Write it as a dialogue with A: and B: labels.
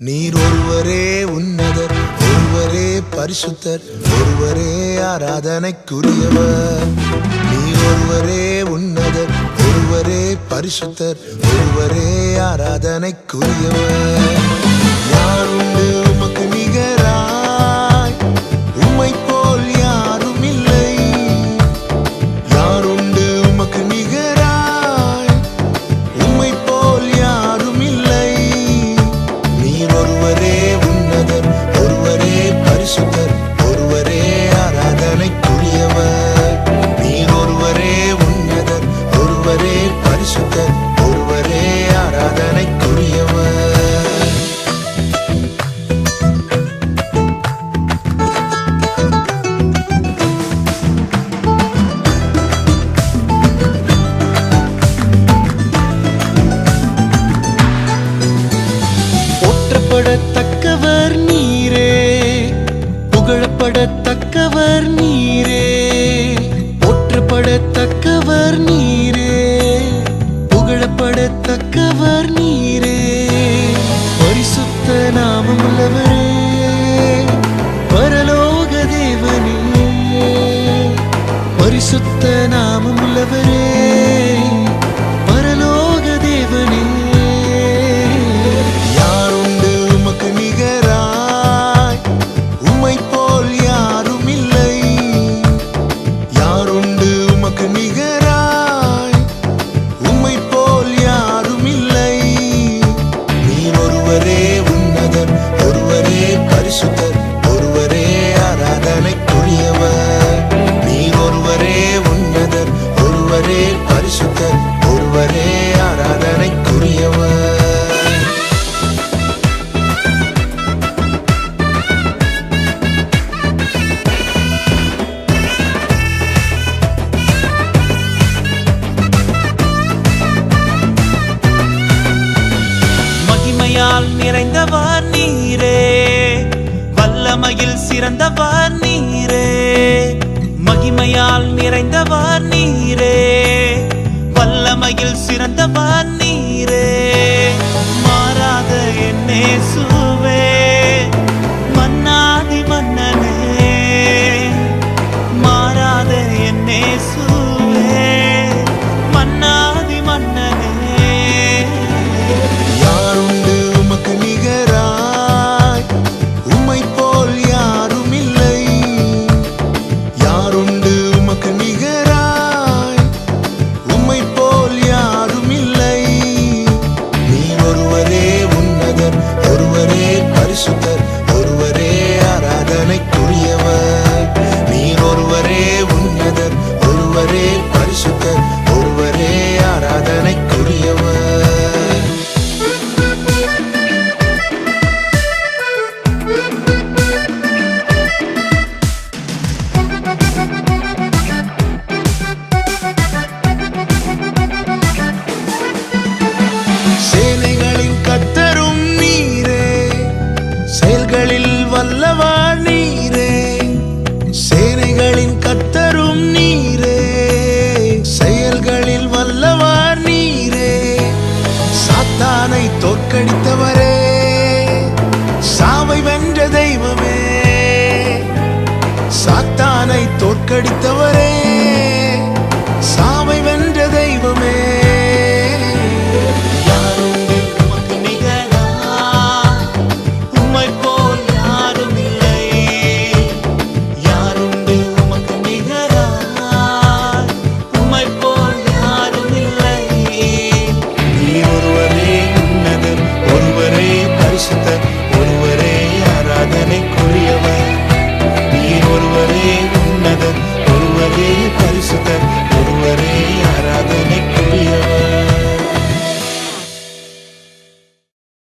A: நீர் ஒருவரே உன்னதர் ஒருவரே பரிசுத்தர் ஒருவரே ஆராதனைக்குரியவர். நீர் ஒருவரே உன்னதர் ஒருவரே பரிசுத்தர் ஒருவரே ஆராதனைக்குரியவர்.
B: போற்றப்படத்தக்கவர் நீரே. போற்றப்படத்தக்கவர் நீரே. புகழப்படத்தக்கவர் நீரே. பரிசுத்த நாமம் உள்ளவரே பரலோக தேவனே.
A: பரிசுத்த நாமம் உள்ளவரே பிறந்தவர் நீரே.
C: மகிமையால் நிறைந்தவர் நீரே. வல்லமையில் சிறந்தவர் நீரே. மாறாத என்னே
A: சூ கடித்தவரே